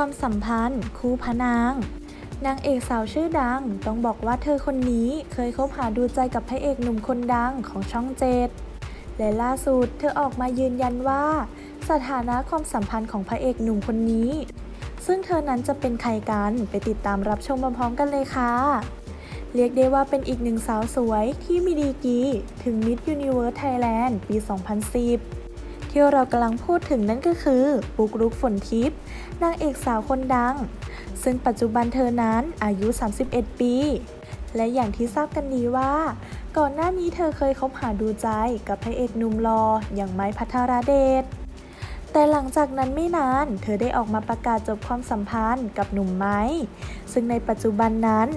ความสัมพันธ์ คู่พระนาง นางเอกสาวชื่อดัง ต้องบอกว่าเธอคนนี้เคยคบหาดูใจกับพระเอกหนุ่มคนดังของช่องเจ็ดและล่าสุดเธอออกมายืนยันว่า สถานะความสัมพันธ์ของพระเอกหนุ่มคนนี้ ซึ่งเธอนั้นจะเป็นใครกันไปติดตามรับชมพร้อมๆกันเลยค่ะ เรียกได้ว่าเป็นอีกหนึ่งสาวสวยที่มีดีกีถึง Miss Universe Thailand ปี 2010 ที่เรากำลังพูดถึงนั่นก็คือปุกรุกฝนทิพย์นางเอกสาวคนดัง ซึ่งปัจจุบันเธอนั้นอายุ 31 ปี และอย่างที่ทราบกันดีว่า ก่อนหน้านี้เธอเคยคบหาดูใจกับพระเอกหนุ่มรออย่างไม้พัทรเดชแต่หลังจากนั้นไม่นาน เธอได้ออกมาประกาศจบความสัมพันธ์กับหนุ่มไม้ ซึ่งในปัจจุบันนั้น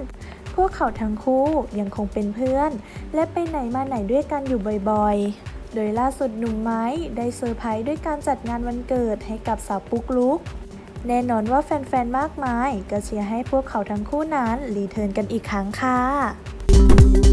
พวกเขาทั้งคู่ยังคงเป็นเพื่อน และไปไหนมาไหนด้วยกันอยู่บ่อยๆ โดยล่าสุดหนุ่มไม้ได้เซอร์ไพรส์ด้วยการจัดงานวันเกิดให้กับสาวปุ๊กลุก แน่นอนว่าแฟนๆ มากมาย ก็เชียร์ให้พวกเขาทั้งคู่นั้นรีเทิร์นกันอีกครั้งค่ะ